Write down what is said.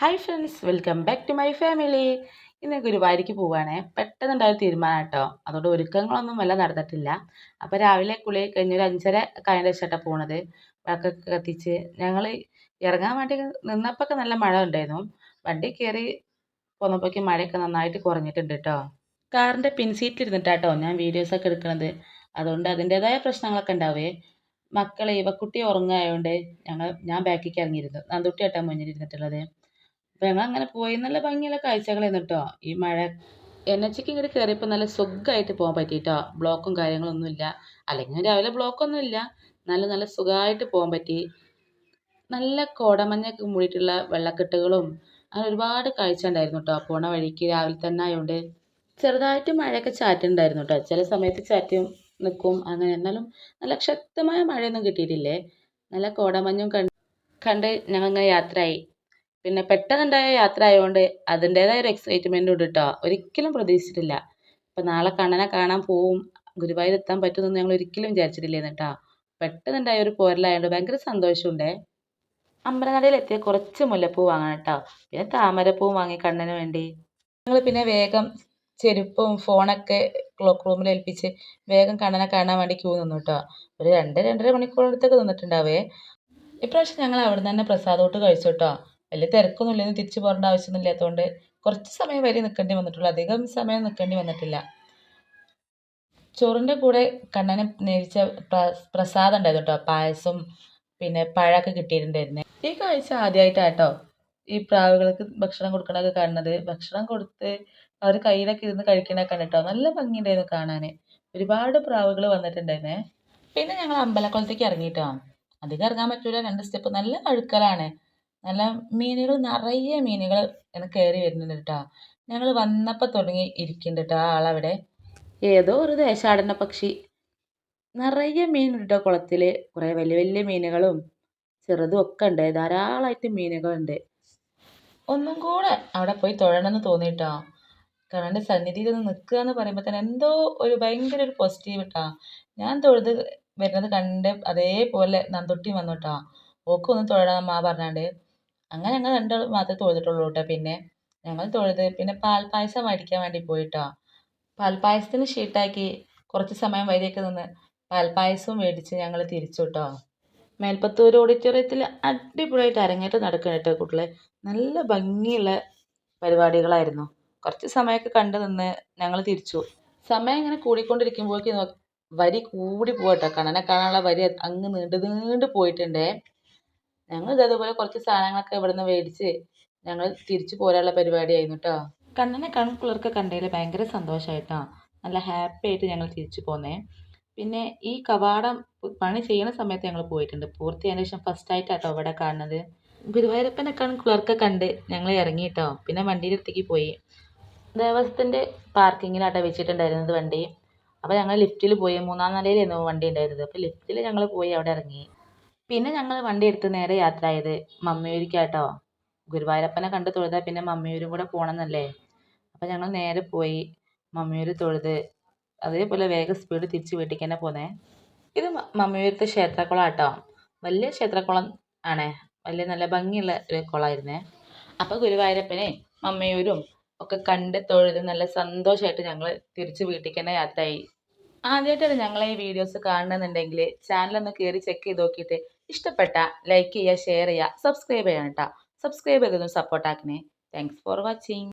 Hi friends welcome back to my family ഇന്ന് ഗുരുവായൂർക്ക് പോവുകയാണേ പെട്ടെന്നുണ്ടായ തീരുമാനം കേട്ടോ. അതുകൊണ്ട് ഒരുക്കങ്ങളൊന്നും വല്ല നടന്നിട്ടില്ല. അപ്പോൾ രാവിലെ കുളി കഴിഞ്ഞ് ഒരു അഞ്ചര കഴിഞ്ഞ ശേഷമായിട്ടാണ് പോണത്. വിളക്കൊക്കെ കത്തിച്ച് ഞങ്ങൾ ഇറങ്ങാൻ വേണ്ടി നിന്നപ്പോൾ നല്ല മഴ ഉണ്ടായിരുന്നു. വണ്ടി കയറി പോന്നപ്പോഴേക്കും മഴയൊക്കെ നന്നായിട്ട് കുറഞ്ഞിട്ടുണ്ട് കേട്ടോ. കാറിന്റെ പിൻസീറ്റിൽ ഇരുന്നിട്ടാട്ടോ ഞാൻ വീഡിയോസൊക്കെ എടുക്കുന്നത് അതുകൊണ്ട് അതിന്റേതായ പ്രശ്നങ്ങളൊക്കെ ഉണ്ടാവേ. മക്കളെ ഇവക്കുട്ടി ഉറങ്ങായതുകൊണ്ട് ഞങ്ങൾ ഞാൻ ബാക്കിലേക്ക് ഇറങ്ങിയിരുന്നു. നന്ദുട്ടിയായിട്ടാണ് മുന്നിൽ ഇരുന്നിട്ടുള്ളത്. അപ്പോൾ ഞങ്ങൾ അങ്ങനെ പോയി. നല്ല ഭംഗിയുള്ള കാഴ്ചകളായിരുന്നു കേട്ടോ ഈ മഴ എൻ എച്ച് ഇങ്ങോട്ട് കയറിയപ്പോൾ നല്ല സുഖമായിട്ട് പോകാൻ പറ്റി ബ്ലോക്കും കാര്യങ്ങളൊന്നുമില്ല. അല്ലെങ്കിൽ രാവിലെ ബ്ലോക്കൊന്നുമില്ല. നല്ല നല്ല സുഖമായിട്ട് പോകാൻ പറ്റി. നല്ല കോടമഞ്ഞൊക്കെ മൂടിയിട്ടുള്ള വെള്ളക്കെട്ടുകളും അങ്ങനെ ഒരുപാട് കാഴ്ച ഉണ്ടായിരുന്നു കേട്ടോ പോണ വഴിക്ക് രാവിലെ തന്നെ ആയതുകൊണ്ട് ചെറുതായിട്ട് മഴയൊക്കെ ചാറ്റുണ്ടായിരുന്നു കേട്ടോ ചില സമയത്ത് ചാറ്റും നിൽക്കും അങ്ങനെ എന്നാലും നല്ല ശക്തമായ മഴയൊന്നും കിട്ടിയിട്ടില്ലേ? നല്ല കോടമഞ്ഞും കണ്ട് കണ്ട് ഞങ്ങൾ യാത്രയായി. പിന്നെ പെട്ടെന്നുണ്ടായ യാത്ര ആയതുകൊണ്ട് അതിന്റേതായ ഒരു എക്സൈറ്റ്മെന്റും ഉണ്ട് കേട്ടോ ഒരിക്കലും പ്രതീക്ഷിച്ചിട്ടില്ല. ഇപ്പം നാളെ കണ്ണനെ കാണാൻ പോവും. ഗുരുവായൂർ എത്താൻ പറ്റുമെന്ന് ഞങ്ങൾ ഒരിക്കലും വിചാരിച്ചിട്ടില്ലായിരുന്നു കേട്ടോ പെട്ടെന്നുണ്ടായ ഒരു പോരലായതുകൊണ്ട് ഭയങ്കര സന്തോഷമുണ്ടേ. അമ്പലനടയിൽ എത്തിയ കുറച്ച് മുല്ലപ്പൂ വാങ്ങണം കേട്ടോ പിന്നെ താമരപ്പൂ വാങ്ങി കണ്ണന് വേണ്ടി. ഞങ്ങൾ പിന്നെ വേഗം ചെരുപ്പും ഫോണൊക്കെ ക്ലോക്ക് റൂമിൽ ഏൽപ്പിച്ച് വേഗം കണ്ണനെ കാണാൻ വേണ്ടി ക്യൂ നിന്നു കേട്ടോ ഒരു രണ്ട് രണ്ടര മണിക്കൂർ അടുത്തൊക്കെ നിന്നിട്ടുണ്ടാവേ. ഇപ്രാവശ്യം ഞങ്ങൾ അവിടെ നിന്ന് തന്നെ പ്രസാദോട്ട് കഴിച്ചു കേട്ടോ വലിയ തിരക്കൊന്നും ഇല്ലെന്ന് തിരിച്ചു പോകേണ്ട ആവശ്യമൊന്നും ഇല്ലാത്തതുകൊണ്ട് കുറച്ച് സമയം വരെ നിൽക്കേണ്ടി വന്നിട്ടുള്ളൂ. അധികം സമയം നിൽക്കേണ്ടി വന്നിട്ടില്ല. ചോറിന്റെ കൂടെ കണ്ണനെ നേരിച്ച പ്രസാദം ഉണ്ടായിരുന്നു കേട്ടോ. പായസം പിന്നെ പഴമൊക്കെ കിട്ടിയിട്ടുണ്ടായിരുന്നു. ഈ കാഴ്ച ആദ്യമായിട്ടാട്ടോ ഈ പ്രാവുകൾക്ക് ഭക്ഷണം കൊടുക്കണതൊക്കെ കാണുന്നത്. ഭക്ഷണം കൊടുത്ത് അവർ കയ്യിലൊക്കെ ഇരുന്ന് കഴിക്കണൊക്കെ കണ്ടിട്ടോ. നല്ല ഭംഗിയുണ്ടായിരുന്നു കാണാൻ ഒരുപാട് പ്രാവുകൾ വന്നിട്ടുണ്ടായിരുന്നേ. പിന്നെ ഞങ്ങൾ അമ്പലക്കുളത്തേക്ക് ഇറങ്ങിയിട്ടോ അധികം ഇറങ്ങാൻ പറ്റൂല. രണ്ട് സ്റ്റെപ്പ്. നല്ല അഴുക്കലാണ് നല്ല മീനുകൾ നിറയെ മീനുകൾ കയറി വരുന്നുണ്ട് കേട്ടോ ഞങ്ങൾ വന്നപ്പോൾ തുടങ്ങി ഇരിക്കുന്നുണ്ട് കേട്ടോ ആ ആളവിടെ. ഏതോ ഒരു ദേശാടന പക്ഷി. നിറയെ മീനുണ്ട് കേട്ടോ കുളത്തിൽ കുറേ വലിയ വലിയ മീനുകളും ചെറുതും ഒക്കെ ഉണ്ട്. ധാരാളമായിട്ട് മീനുകളുണ്ട് ഒന്നും കൂടെ അവിടെ പോയി തൊഴണമെന്ന് തോന്നിയിട്ടോ കാരണം സന്നിധിയിൽ ഒന്ന് നിൽക്കുക എന്ന് പറയുമ്പോൾ തന്നെ എന്തോ ഒരു ഭയങ്കര ഒരു പോസിറ്റീവ് കേട്ടോ ഞാൻ തൊഴുത് വരുന്നത് കണ്ട് അതേപോലെ നന്തുട്ടി വന്നു കേട്ടോ ഓക്കൊന്ന് തൊഴണം അമ്മ പറഞ്ഞാണ്ട്. അങ്ങനെ ഞങ്ങൾ രണ്ടാളും മാത്രമേ തൊഴുതിട്ടുള്ളൂ കേട്ടോ പിന്നെ ഞങ്ങൾ തൊഴുത് പിന്നെ പാൽപ്പായസം മേടിക്കാൻ വേണ്ടി പോയിട്ടോ. പാൽപ്പായസത്തിന് ഷീട്ടാക്കി കുറച്ച് സമയം വരിയൊക്കെ നിന്ന് പാൽപ്പായസവും മേടിച്ച് ഞങ്ങൾ തിരിച്ചു കേട്ടോ മേൽപ്പത്തൂർ ഓഡിറ്റോറിയത്തിൽ അടിപൊളിയായിട്ട് അരങ്ങേറ്റം നടക്കണം കേട്ടോ കുട്ടികളെ. നല്ല ഭംഗിയുള്ള പരിപാടികളായിരുന്നു. കുറച്ച് സമയമൊക്കെ കണ്ടു നിന്ന് ഞങ്ങൾ തിരിച്ചു. സമയം ഇങ്ങനെ കൂടിക്കൊണ്ടിരിക്കുമ്പോഴേക്കും വരി കൂടി പോകട്ടോ കണ്ണനെ കാണാനുള്ള വരി അങ്ങ് നീണ്ടു നീണ്ടു പോയിട്ടുണ്ടേ. ഞങ്ങൾ ഇതേപോലെ കുറച്ച് സാധനങ്ങളൊക്കെ ഇവിടെ നിന്ന് മേടിച്ച് ഞങ്ങൾ തിരിച്ചു പോരാനുള്ള പരിപാടിയായിരുന്നു കേട്ടോ കണ്ണനെ കൺകുളിർക്കെ കണ്ടതിൽ ഭയങ്കര സന്തോഷമായിട്ടോ നല്ല ഹാപ്പി ആയിട്ട് ഞങ്ങൾ തിരിച്ചു പോന്നേ. പിന്നെ ഈ കവാടം പണി ചെയ്യുന്ന സമയത്ത് ഞങ്ങൾ പോയിട്ടുണ്ട്. പൂർത്തിയായതിനു ശേഷം ഫസ്റ്റ് ആയിട്ടാട്ടോ ഇവിടെ കാണുന്നത്. ഗുരുവായൂരപ്പനെ കൺകുളിർക്കെ കണ്ട് ഞങ്ങൾ ഇറങ്ങി കേട്ടോ പിന്നെ വണ്ടിയുടെ അടുത്തേക്ക് പോയി. ദേവസ്വത്തിന്റെ പാർക്കിങ്ങിലാട്ടോ വെച്ചിട്ടുണ്ടായിരുന്നത് വണ്ടി. അപ്പോൾ ഞങ്ങൾ ലിഫ്റ്റിൽ പോയി. മൂന്നാം നിലയിലായിരുന്നു വണ്ടി ഉണ്ടായിരുന്നത്. അപ്പോൾ ലിഫ്റ്റിൽ ഞങ്ങൾ പോയി അവിടെ ഇറങ്ങി. പിന്നെ ഞങ്ങൾ വണ്ടി എടുത്ത് നേരെ യാത്ര ആയത് മമ്മിയൂരിക്കാട്ടോ. ഗുരുവായൂരപ്പനെ കണ്ട് തൊഴുതാൽ പിന്നെ മമ്മിയൂരും കൂടെ പോകണമെന്നല്ലേ അപ്പോൾ ഞങ്ങൾ നേരെ പോയി മമ്മിയൂർ തൊഴുത് അതേപോലെ വേഗം സ്പീഡ് തിരിച്ച് വീട്ടിലേക്ക് തന്നെ പോന്നേ. ഇത് മമ്മിയൂരത്തെ ക്ഷേത്രക്കുളം ആട്ടോ വലിയ ക്ഷേത്രക്കുളം ആണേ. വലിയ നല്ല ഭംഗിയുള്ള ഒരു കുളമായിരുന്നേ അപ്പോൾ ഗുരുവായൂരപ്പനെ മമ്മിയൂരും ഒക്കെ കണ്ട് തൊഴുത് നല്ല സന്തോഷമായിട്ട് ഞങ്ങൾ തിരിച്ച് വീട്ടിലേക്ക് തന്നെ യാത്രയായി. ആദ്യമായിട്ടാണ് ഞങ്ങളെ ഈ വീഡിയോസ് കാണണമെന്നുണ്ടെങ്കിൽ ചാനലൊന്ന് കയറി ചെക്ക് ചെയ്ത് നോക്കിയിട്ട് ഇഷ്ടപ്പെട്ട ലൈക്ക് ചെയ്യുക ഷെയർ ചെയ്യുക സബ്സ്ക്രൈബ് ചെയ്യണം കേട്ടോ സബ്സ്ക്രൈബ് ചെയ്തൊന്ന് സപ്പോർട്ടാക്കണേ താങ്ക്സ് ഫോർ വാച്ചിങ്